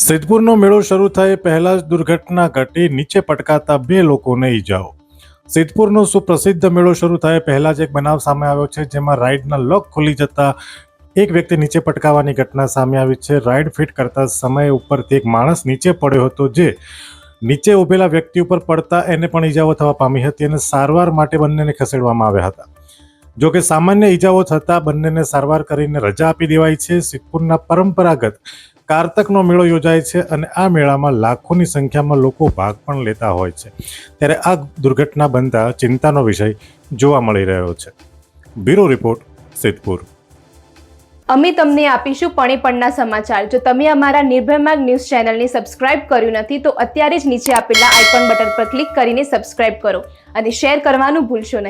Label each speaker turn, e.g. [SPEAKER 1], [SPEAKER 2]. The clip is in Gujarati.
[SPEAKER 1] સિદ્ધપુરનો મેળો શરૂ થાય પહેલા જ દુર્ઘટના ઘટી નીચે પટકાતા બે લોકોને ઈજાઓ. સિદ્ધપુરનો સુપ્રસિદ્ધ મેળો શરૂ થાય પહેલા જ એક બનાવ સામે આવ્યો છે, જેમાં રાઇડના લોક ખુલી જતા એક વ્યક્તિ નીચે પટકાવવાની ઘટના સામે આવી છે. રાઇડ ફિટ કરતા સમય ઉપરથી એક માણસ નીચે પડ્યો હતો, જે નીચે ઉભેલા વ્યક્તિ ઉપર પડતા એને પણ ઈજાઓ થવા પામી હતી અને સારવાર માટે બંનેને ખસેડવામાં આવ્યા હતા. જો કે સામાન્ય ઈજાઓ થતાં બંનેને સારવાર કરીને રજા આપી દેવાઈ છે. સિદ્ધપુરના પરંપરાગત કારતકનો મેળો યોજાય છે અને આ મેળામાં લાખોની સંખ્યામાં લોકો ભાગ પણ લેતા હોય છે. ત્યારે આ દુર્ઘટના બનતા ચિંતાનો વિષય જોવા મળી રહ્યો છે. Bureau report, Siddhpur.
[SPEAKER 2] અમે તમને આપીશું પણે પણના સમાચાર. જો તમે અમારા નિર્ભયમાર્ગ ન્યૂઝ ચેનલને સબસ્ક્રાઇબ કર્યું નથી, તો અત્યારે જ નીચે આપેલા આઇકોન બટન પર ક્લિક કરીને સબસ્ક્રાઇબ કરો અને શેર કરવાનું ભૂલશો નહીં.